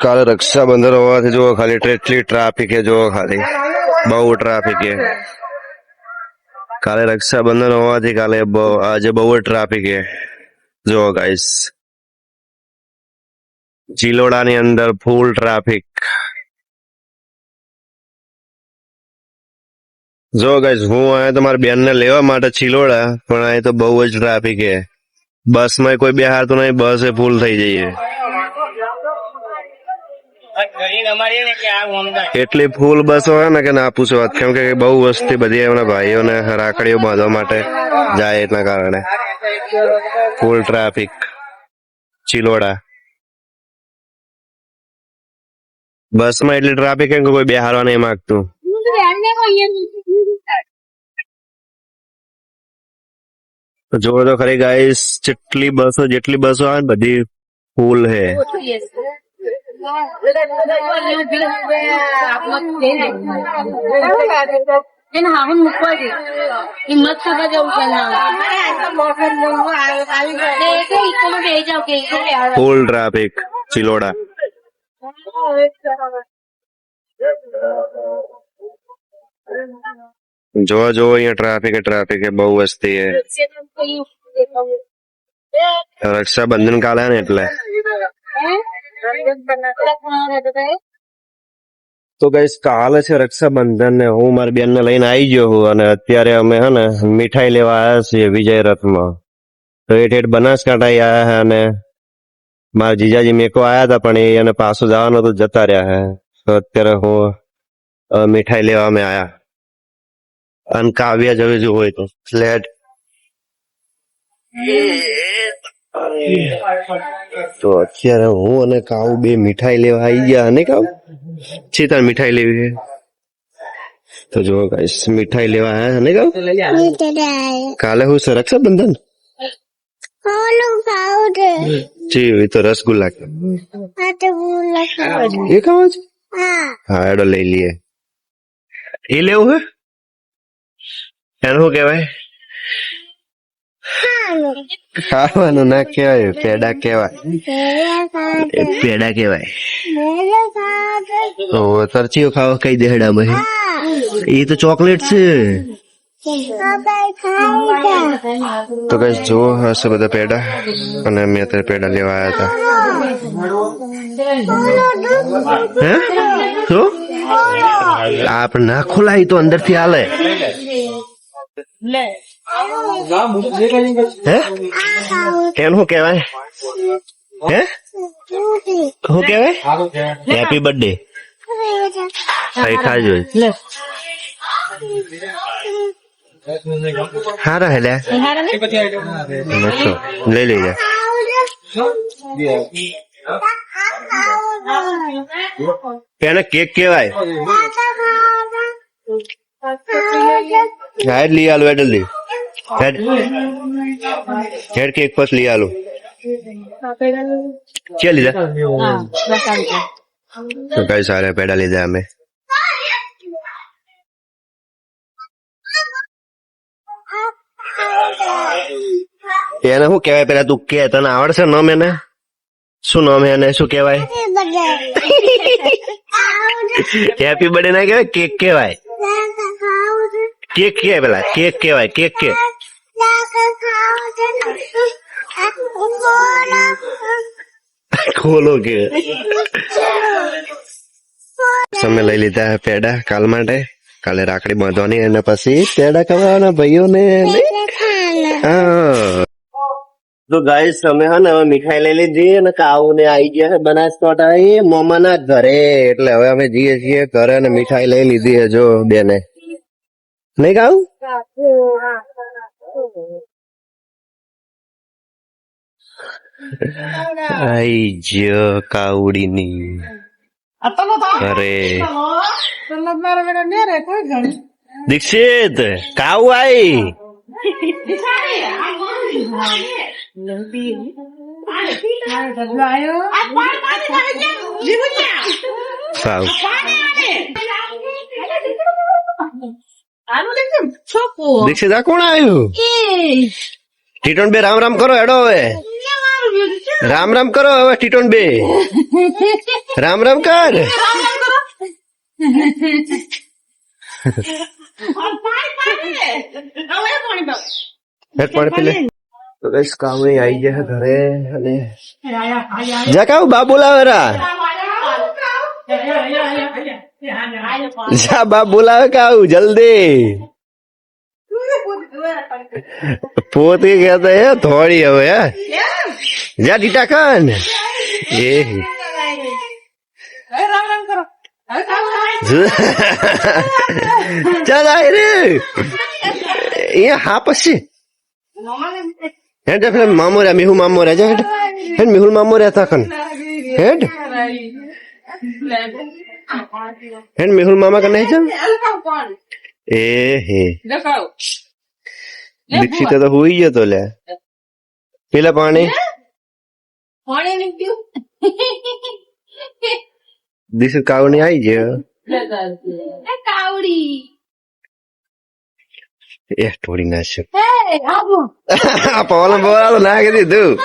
કાલે રક્ષાબંધન હોવાથી જુઓ ખાલી એટલી ટ્રાફિક છે જુઓ ખાલી બહુ ટ્રાફિક છે કાલે રક્ષાબંધન હોવાથી કાલે બહુ- આજે બહુ જ ટ્રાફિક છે જુઓ ગાઈસ ચિલોડાની અંદર ફૂલ ટ્રાફિક જો ગાઈસ હું આયા તમારી બેનને લેવા માટે ચિલોડા પણ અહીં તો બહુ જ ટ્રાફિક છે બસમાં કોઈ બેહારતું નહીં બસ એ ફૂલ થઈ જઈએ એટલી ફૂલ બસો હોય ને કે ના પૂછો વાત. કેમ કે બહુ વસ્તી બધી એમના ભાઈઓને રાખડીઓ બાંધવા માટે જાય એટલા કારણે. Full traffic Chiloda. બસમાં એટલી ટ્રાફિક કે કોઈ બેહારવા નહીં માંગતું. જોવો તો ખરી ગાઈસ જેટલી બસો જેટલી બસો આવે ને બધી ફૂલ હે. એને હા મૂકવા દે હિંમત થવા જવું છે ના એ તો ઇકોમાં બેસી જાવ કે ઇકો બે આવે. ફૂલ ટ્રાફિક ચિલોડા જોવા જોવો અહીંયા ટ્રાફિક ટ્રાફિક બહુ વસ્તી હે રક્ષાબંધન કાલે ને એટલે તો ગઈ કાલે છે રક્ષાબંધન ને હું મારી બેન ને લઈને આવી ગયો હું અને અત્યારે અમે હે ને મીઠાઈ લેવા આવ્યા છીએ વિજય રથમાં તો એ ઠેઠ બનાસકાંઠા આવ્યા હે અને મારા જીજાજી મેકો આયા હતા પણ એને પાછું જવાનું તો જતા રહ્યા હે. તો અત્યારે હું મીઠાઈ લેવા અમે આયા. અને કાવ્યા જવે જો હોય તો. ફ્લેટ તો અત્યારે હું અને કાઉ બે મીઠાઈ લેવા આવી ગયા. અને કાઉ? છે તાર મીઠાઈ લેવી તો જો ગાઈસ મીઠાઈ લેવા આયા અને કાવ કાલે હું છે રક્ષાબંધન? જી તો રસગુલ્લા એ ખાવા છે? હા એડો લઈ લઈએ. એ લેવું હે? એનું શું કહેવાય? ખાવાનું ના કહેવાય, પેડા કહેવાય. પેડા કહેવાય. તો તરચીઓ ખાવા કઈ દેહડામાં એ તો ચોકલેટ છે. તો કઈ જુઓ, હશે બધા પેડા. અને મેં અત્યારે પેડા લેવા આવ્યા હતા હે? શું આપણે ના ખોલાય તો અંદરથી હાલે. હે? એનું શું કહેવાય? હે? શું કહેવાય? હેપી બર્થડે ખાઈ ખાજો. હારા હેલે લઈ લઈ જા એને કેક કેવાય હા આલું હેડ લઈ. હેડ. કેક પસ લઈ આલો. કે લીધા? કઈ સારા પેડા લીધા અમે. એને શું કેવાય પેલા તું કે, તને આવડશે નામ એને? શું નામ એને? શું કેવાય હેપી બર્થડે ના કેવાય કેક કહેવાય? કેક કે પેલા? કેક કહેવાય કેક કે. ખોલો કે. તમે લઈ લીધા પેડા કાલ માટે. કાલે રાખડી બાંધવાની અને પછી પેડા ખવાના. ભાઈઓને તો ગાઈસ અમે હે ને હવે મીઠાઈ લઈ લીધી અને કાઉ ને આવી ગયા છે બનાસકાંઠા. એ મોમાના ઘરે. એટલે હવે અમે જઈએ છીએ ઘરે અને મીઠાઈ લઈ લીધી છે જો બેને. નહીં કાઉ આઈ જો કાવડીની અરે દીક્ષિત કાઉ આઈ કાઉ દીક્ષિત આ કોણ આવ્યું ટીટણ બે રામ રામ કરો હેડો હવે રામ રામ કરો હવે ટીટોન બે. રામ રામ કર. તો કઈ કામણી આવી જાય ઘરે અને જા કાવ બા બોલાવે રા. જા બા બોલાવે કાવ જલ્દી. પોતે કહેતા હે થોડી હવે હે. જા ડીટા કાન એ. ચાલ આય રે. એ હા પછી. હેડ પેલા મામો રહ્યા મિહુ મામો રહ્યા. જા હેડ. હેડ મેહુલ મામો રહ્યા તા કન હેડ. હેડ મેહુલ મામા કને જા એ હે. દીક્ષિત તો હોઈ ગયો તો લે. પેલા પાણી? દીક્ષિત કાવણી આવી ગયો. કાવડી. એ તોડી આ પવન બોલાવો નાખી દીધું.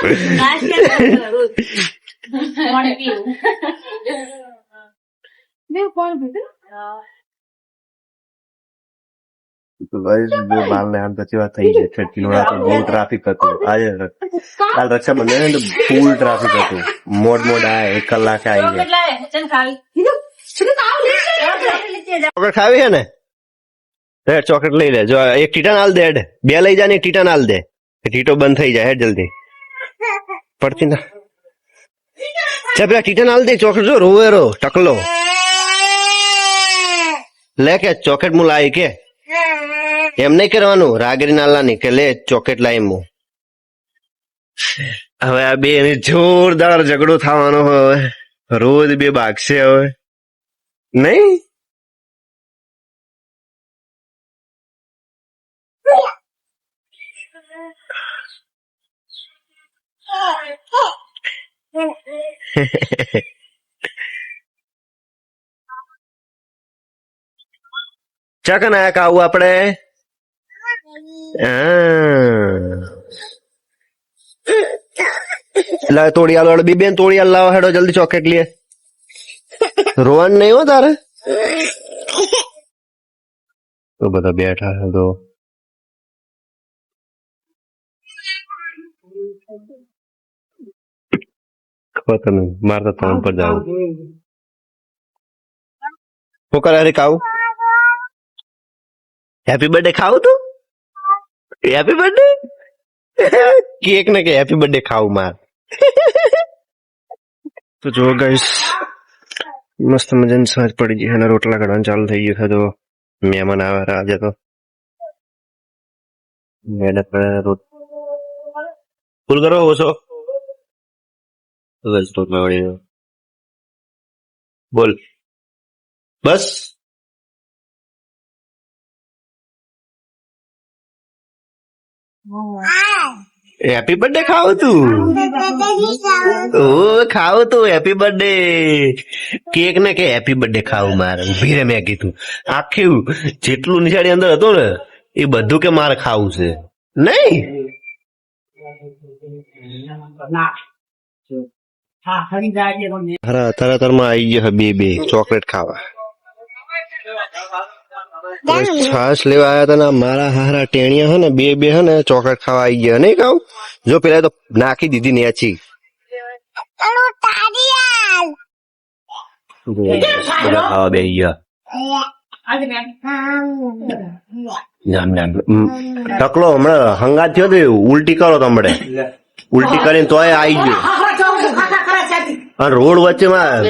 પાણી પીવું. ને વાત થઈ છે તો બહુ ટ્રાફિક હતું. આજે કાલ રક્ષાબંધન ને ફૂલ ટ્રાફિક હતું. મોડ મોડ આ એક કલાક આવી ગયા. ચોકલેટ ખાવી છે ને? રે ચોકલેટ લઈ લે. જો એક ટીટા નાલ દે હેડ. બે લઈ જા ને એક ટીટન હાલ દે. ટીટો બંધ થઈ જાય હેડ જલ્દી. પડતી ના. ચા પેલા ટીટન હાલ દે ચોકલેટ જો રોવે રો ટકલો. લે કે ચોકલેટ મુ લાવી કે. એમ નહીં કરવાનું. રાગરી નાલા નીકળે, ચોકેટ હું. હવે આ બે જોરદાર ઝઘડો થવાનો હવે. રોજ બે ભાગશે હવે. નહીં? ચકન આયા કાવું આપણે? લા તોડી આલો બીબેન બેન તોડી આલ લાવો હેડો જલ્દી ચોકેટ લે. રોવાનું નહીં હો તારે? તો બધા બેઠા છે તો. ખબર તને મારે તો ત્રણ પર જાવ. શું કરે અરે ખાવું? હેપી બર્થડે ખાવું તું? હેપી બર્થડે કેક ને કે હેપી બર્થડે ખાવું માર. તો જો ગાઈસ મસ્ત મજાની સાંજ પડી ગઈ. અને રોટલા કાઢવાનું ચાલુ થઈ ગયું છે તો મહેમાન આવે છે આજે તો. મેડમ રોટ ફૂલ કરો ઓછો. બસ રોટલા વળી બોલ. બસ. હેપી બર્થડે ખાવું તું? ઓ ખાવું તું હેપી બર્થડે કેક ને કે હેપી બર્થડે ખાવું મારે. ભીરે મેં કીધું. આખી જેટલું નિશાળી અંદર હતું ને એ બધું કે મારે ખાવું છે. નહીં? હરા તરતરમાં આવી ગયો બે બે ચોકલેટ ખાવા. છાશ લેવા આવ્યા હતા ને મારા હારા ટેણિયા હે ને બે બે હે ને ચોકલેટ ખાવા આવી ગયા. નહીં કહું? જો પેલા તો નાખી દીધી નેચી આછી ખાવા બે ગયા. ટકલો હમણાં હંગાત થયો તો ઉલટી કરો તમને ઉલટી કરીને તોય આવી ગયો. રોડ વચ્ચેમાં